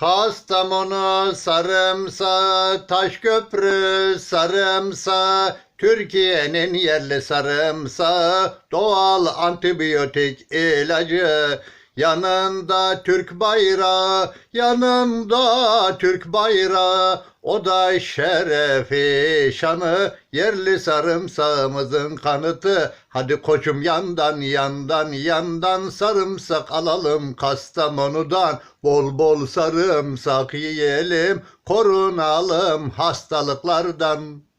Kastamonu sarımsağı, Taşköprü sarımsağı, Türkiye'nin yerli sarımsağı, doğal antibiyotik ilacı. Yanında Türk bayrağı, yanında Türk bayrağı, o da şerefi şanı, yerli sarımsağımızın kanıtı. Hadi koçum yandan yandan yandan sarımsak alalım Kastamonu'dan. Bol bol sarımsak yiyelim, korunalım hastalıklardan.